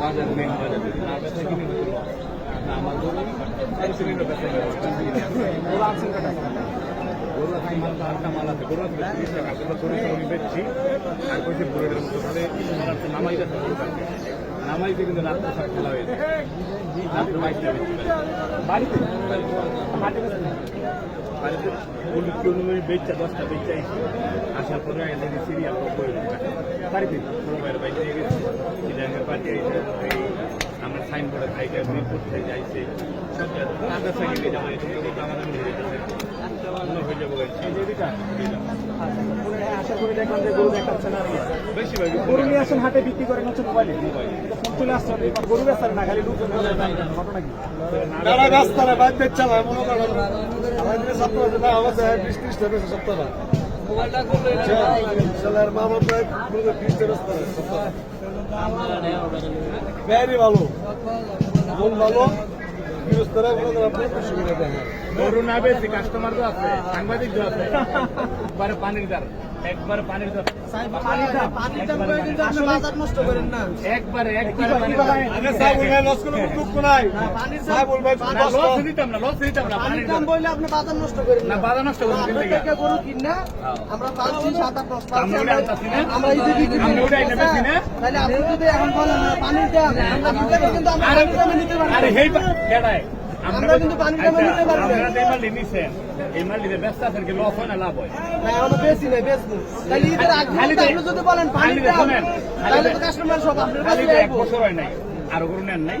বাজার মেন বাজার না বেচা কিনে দিতে আমার গরু পরিচালিত বেচা গরু গরু গরু গরু নামাই যাচ্ছে গরুটাকে নামাইতে কিন্তু রাত্রে সার বাড়িতে বাড়িতে গরু টুলু বেচছে দশটা বেচছে আইসি আসার পরে এদের সিরিয়াল বাড়িতে ছোটো ভাইয়ের বাড়িতে গেছি। সিরিয়ালের পার্টি এই আমরা সাইন করে খাইতে মিরপুর থেকে যাইছে। সব আগে সেকেন্ডে যাব আমাদের হয়ে হয়ে যাব আশা করি দেখলাম যে গরু দেখাচ্ছে আর বেশি ভাই গরু নিয়ে আসেন হাটে বিক্রি করেন হচ্ছে মোবাইলে? ফোন চলে আসছে গরু বেচার না খালি লোকজন। ঘটনা কি? যারা রাস্তায় বাইক দেখছে না মনে করেন আমাদের সপ্তাহ না আমাদের বিশ ত্রিশ টাকা সপ্তাহ না ভেরি ভালো। ভালো। মনে করেন আপনার সুবিধা দেয়। তো আছে একবারে পানির একবারে পানির দার একবারে একবারে পানির দার আগে সাহেব বলবে লস করে দুঃখ নাই। সাহেব বলবে লস দিতাম না লস দিতাম না পানির দার বললে আপনি বাজার নষ্ট করেন না বাধা নষ্ট করুন আমরা কিন্তু থেকে গরু কিনা আমরা পাঁচটি সাত আট দশ পাঁচটি আমরা না? এই যে বিক্রি আমরা ওটাই করি। নেবেছি তাহলে আপনি যদি এখন বলেন পানির দাম আমরা কিন্তু আমরা পানির দামে আরে হেই কেডায় আমরা কিন্তু পানি দামে নিতে পারি না। আমরা মাল নিছেন। এই মাল ব্যস্ত আছেন কি লস হয় না লাভ হয়। না আমরা বেশি নেই বেশি তাহলে ঈদের আগে খালি তো- আপনি যদি বলেন পানি তো খালি তাহলে তো- তো কাস্টমার সব আপনার কাছে তো এক বছর হয় নাই আরও গরু নেন নাই।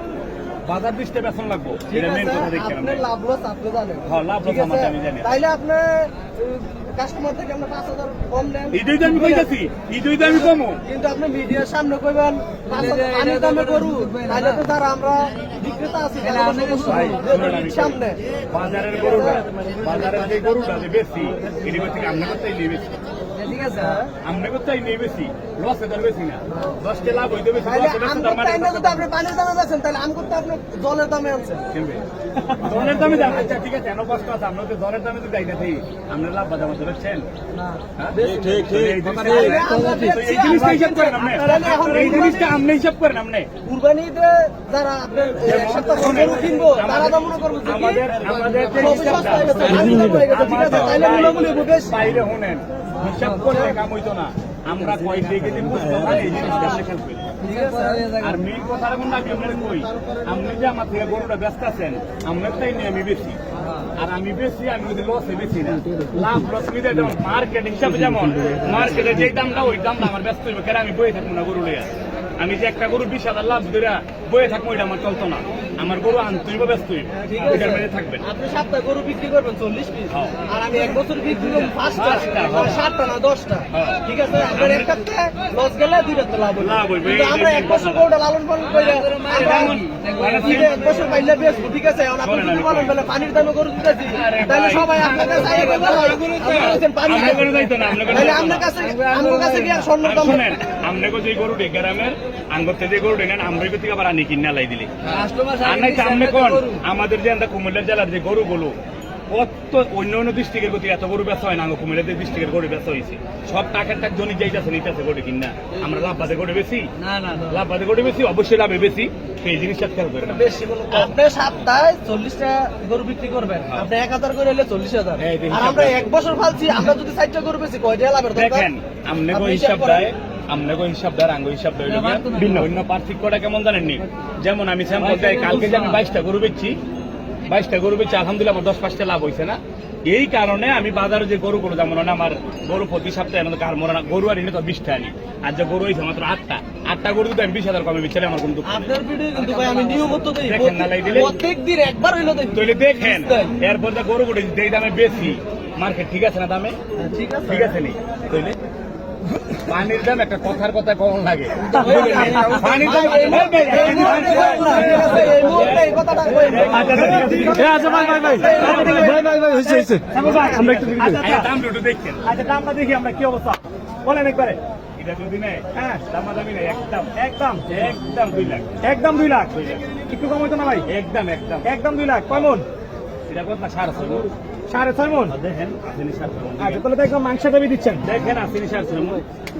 বাজার দৃষ্টে বেতন লাগবো। এটা মেন কথা দেখি আপনার লাভ লস আপনি জানেন। হ্যাঁ, লাভ লস আমার আমি জানি। তাইলে আপনার কাস্টমার থেকে আমরা পাঁচ হাজার কম নেন। ঈদই তো আমি কইতাছি ঈদই তো আমি কমো। কিন্তু আপনি মিডিয়ার সামনে কইবেন পাঁচ দামে করু। তাইলে তো তারা আমরা বিক্রেতা আছি আমি সামনে। বাজারের গরুটা বাজারের যে গরুটা যে বেশি এটি থেকে আমনে করতেই নিয়ে বেশি ঠিক আছে? আমনে করতেই নিয়ে বেশি। লসে তার বেশি না। দশটা লাভ হইতে বেশি মানে আপনি পানির দামে বেছেন তাহলে আমি করতে আপনি জলের দামে আনছেন। কিনবে দামে দাম আচ্ছা ঠিক আছে এন কষ্ট আছে আমরা তো দরের দামে তো যাই না দিই। আমরা লাভ বাজার মধ্যে দেখছেন হ্যাঁ? ঠিক এই জিনিসটা- আমরা জিনিসটা হিসাব করেন আপনি। এই জিনিসটা আপনি হিসাব করেন আপনি। কুরবানিতে যারা আপনার কিনবো তারা তো মনে করব আমাদের আমাদের দাম ঠিক আছে? বাইরে শুনেন হিসাব করলে কাম হইতো না। আমরা কয় থেকে দিন বুঝতে পারি জিনিসটা। ঠিক আছে আর মেইন কথা এখন না আপনার কই? আপনি যে আমার থেকে গরুটা ব্যস্ত আছেন, আপনার তাই নিয়ে আমি বেশি। আর আমি বেশি, আমি যদি লসে বেশি না। লাভ লস মিলে মার্কেট হিসাবে যেমন মার্কেটে যে দামটা, ওই দামটা আমার ব্যস্ত হইবে। কেন আমি বয়ে থাকব না গরু লইয়া? আমি যে একটা গরু বিশ হাজার লাভ ধরে বয়ে থাকব ওইটা আমার চলতো না আমার গরু আনতে হইব। ব্যস্ত হইব ওইটার মধ্যে থাকবেন আপনি সপ্তাহে গরু বিক্রি করবেন চল্লিশ পিস। আর আমি এক বছর বিক্রি করব পাঁচটা পাঁচটা। সাতটা না দশটা। ঠিক আছে? আপনার এক লস গেলে দুইটা তো লাভ লাভ হইবে, আমরা যে এক বছর গরুটা লালন পালন করে আমরা যেমন, ঈদে এক বছর পাইলে বেচবো ঠিক আছে? আপনি যদি বলেন বলে পানির দামে গরু দিতেছি। আরে তাহলে সবাই আপনার কাছে আইয়ে বলবে, ভাই, আপনি বলেছেন পানির আমরা দাম। করে যাইতো না, আমরা তাহলে আপনার কাছে আমার কাছে কি আর দাম শুনেন আমনে যে গরু গ্রামের আঙ্গতে যে গরু আমরা থেকে আবার আনি। কিনা লাই দিলি। আর নাই আমনে কোন? আমাদের যে আমরা কুমিল্লা জেলার যে গরু গুলো কত অন্য অন্য ডিস্ট্রিক্টের গতি এত গরু বেচা হয় না কুমিল্লা যে ডিস্ট্রিক্টের গরু বেচা হয়েছে। সব টাকার টাক জনি যাইতেছে নিতেছে গরু কিনা। আমরা লাভ বাদে গরু বেশি। লাভ বাদে গরু বেশি অবশ্যই লাভে বেশি। সেই জিনিসটা খেয়াল করে বেশি আপনি সপ্তাহে চল্লিশটা গরু বিক্রি করবেন। আপনি এক হাজার করে হলে চল্লিশ হাজার। হ্যাঁ, আর আমরা এক বছর ফালছি আমরা যদি ষাটটা গরু বেশি কয়টা লাভের দেখেন আপনি হিসাব দেয় আমনে গো হিসাব আঙ্গ হিসাব ভিন্ন। ভিন্ন পার্থক্যটা কেমন জানেননি? যেমন আমি স্যাম্পল দেয় কালকে যে আমি বাইশটা গরু বেচছি বাইশটা গরু বেচছি আলহামদুলিল্লাহ আমার দশ পাঁচটা লাভ হয়েছে না। এই কারণে আমি বাজারে যে গরুগুলো যেমন আমার গরু প্রতি সপ্তাহে আমাদের কার মনে না গরু আর এনে তো বিশটা আনি। আর যে গরু হয়েছে মাত্র আটটা। আটটা গরু আমি বিশ হাজার কমে বেচলে আমার কোনো দেখেন না, লাই দিলে? প্রত্যেক দিন একবার হইল তাহলে দেখেন এরপর যে গরু গুলো যেই দামে বেশি মার্কেট ঠিক আছে না দামে? ঠিক আছে। ঠিক আছে নি? তাইলে পানির দাম একটা কথার কথা কম লাগে। আচ্ছা আচ্ছা, আচ্ছা অবস্থা হ্যাঁ একদম দুই লাখ একদম দুই লাখ একটু কম না ভাই একদম একদম একদম দুই লাখ কয় মন এটা কত না মণ। সাড়ে ছয় মন? দেখেন। আচ্ছা তাহলে তো একদম মাংস দাবি দিচ্ছেন। দেখেন আসেনি সাড়ে ছয় মণ।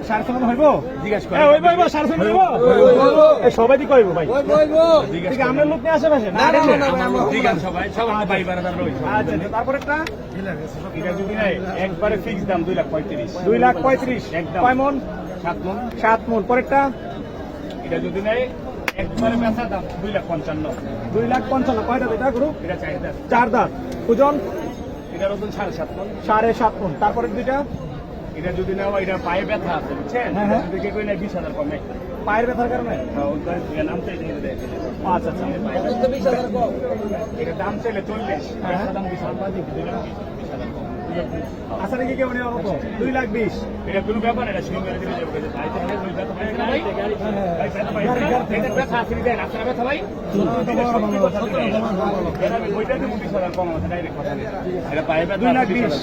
সাড়ে ছয় মন হইব? জিজ্ঞাসা হইব হইব সাড়ে ছয় মন হইব? সবাই দি কইব ভাই। ঠিক আছে, আমরা লোক নিয়ে আশেপাশে না ঠিক আছে সবাই সবাই ভাই বারাদার আচ্ছা আচ্ছা, একটা একবারে ফিক্স দাম দুই লাখ পঁয়ত্রিশ। দুই লাখ পঁয়ত্রিশ। কয় মন? সাত মন। সাত মন পরেরটা? এটা যদি নেয় একবারে বেচা দাম দুই লাখ পঞ্চান্ন। দুই লাখ পঞ্চান্ন কয়টা এটা এটা চাহিদা চার দাঁত। ওজন? এটার ওজন সাড়ে সাত মন সাড়ে সাত মন তারপরে দুইটা? এটা যদি নেওয়া এটা পায়ে ব্যথা আছে বুঝছেন? হ্যাঁ, হ্যাঁ। দেখে কই না বিশ হাজার কমে পায়ের ব্যথার কারণে? নাম চাইলে আচ্ছা আচ্ছা। এটা দাম চাইলে চল্লিশ। হ্যাঁ। দাম বিশ হাজার কম। আচ্ছা নাকি কেমন দুই লাখ বিশ। এটা কোনো ব্যাপার এটা শুনে মেরে দিলে যাবে ভাই তো অনেক ব্যথা ভাই? ভাই ব্যথা পাইছে না? এদের ব্যথা আছে কি দেন আপনার ব্যথা ভাই? এটা তো দেন। এটা আমি বইটা দিব বিশ হাজার কম আছে ডাইরেক্ট কথা এটা পায়ে ব্যথা দুই লাখ বিশ।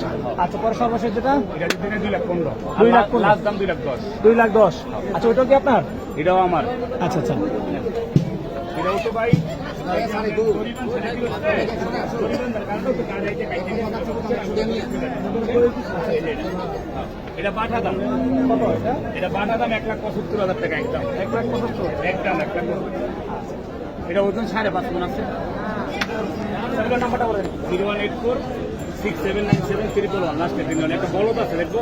আচ্ছা পরে সর্বশেষ যেটা? এটা দুই লাখ পনেরো। দুই লাখ। লাস্ট দাম দুই লাখ দশ। দুই লাখ দশ। আচ্ছা ওইটাও কি আপনার? এটাও আমার। আচ্ছা আচ্ছা। এটাও তো ভাই পরিমাণ সেটা কি হচ্ছে? পরিমাণ দরকার তো কাজ আইতে খাইতে এটা বাটা দাম। কত এটা বাটা দাম এক লাখ পঁচাত্তর হাজার টাকা একদম। এক লাখ পঁচাত্তর? একদম এক লাখ। এটা ওজন সাড়ে পাঁচ মন আছে। সেগুলোর নাম্বারটা বলেন। Zero one eight four six seven nine seven triple one লাস্টের দিন একটা বলদ আছে দেখব?